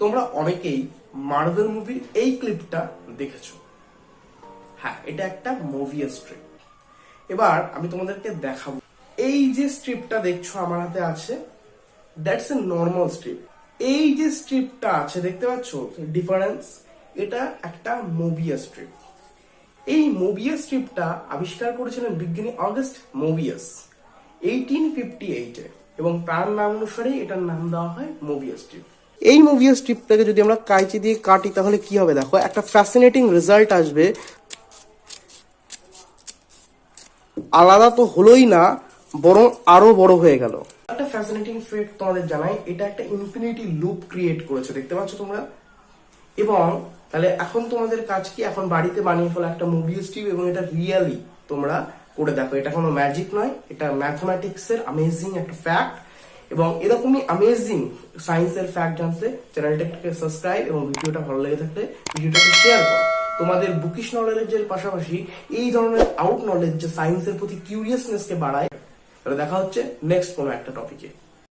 তোমরা অনেকেই মার্ভেল মুভির এই ক্লিপটা দেখেছ। হ্যাঁ এটা একটা মুভি স্ট্রিপ এবার আমি তোমাদেরকে দেখাবো। এই যে স্ট্রিপটা দেখছ আমার হাতে আছে দ্যাটস এ নর্মাল স্ট্রিপ এই যে স্ট্রিপটা আছে, দেখতে পাচ্ছ? ডিফারেন্স এটা একটা মোবিয়া স্ট্রিপ এই মোবিয়াস স্ট্রিপটা আবিষ্কার করেছিলেন বিজ্ঞানী অগস্ট মোবিয়াস এইটিন ফিফটি এইটে এবং তার নাম অনুসারে এটার নাম দেওয়া হয় মোবিয়াস স্ট্রিপ এই মোবিয়াস স্ট্রিপটাকে যদি আমরা কাইচি দিয়ে কাটি, তাহলে কি হবে দেখো? একটা ফ্যাসিনেটিং রেজাল্ট আসবে। আলাদা তো হলোই না, বরং আরও বড় হয়ে গেল। একটা ফ্যাসিনেটিং ফ্যাক্ট তোমাদের জানাই, এটা একটা ইনফিনিটি লুপ ক্রিয়েট করেছে, দেখতে পাচ্ছ তোমরা? এবং তাহলে এখন তোমাদের কাজ কি? এখন বাড়িতে বানিয়ে ফেলা একটা মুভি স্ট্রিপ এবং এটা রিয়েলি তোমরা করে দেখো। এটা কোনো ম্যাজিক নয়, এটা ম্যাথমেটিক্স এর অ্যামেজিং একটা ফ্যাক্ট এবং এরকমই অ্যামেজিং সায়েন্সের ফ্যাক্ট জানতে চ্যানেলটাকে সাবস্ক্রাইব এবং ভিডিওটা ভালো লেগে থাকলে ভিডিওটাকে শেয়ার করো। তোমাদের বুকিশ নলেজের পাশাপাশি এই ধরনের আউট নলেজ যে সায়েন্সের প্রতি কিউরিয়াসনেসকে বাড়ায়, তাহলে দেখা হচ্ছে নেক্সট কোনো একটা টপিকে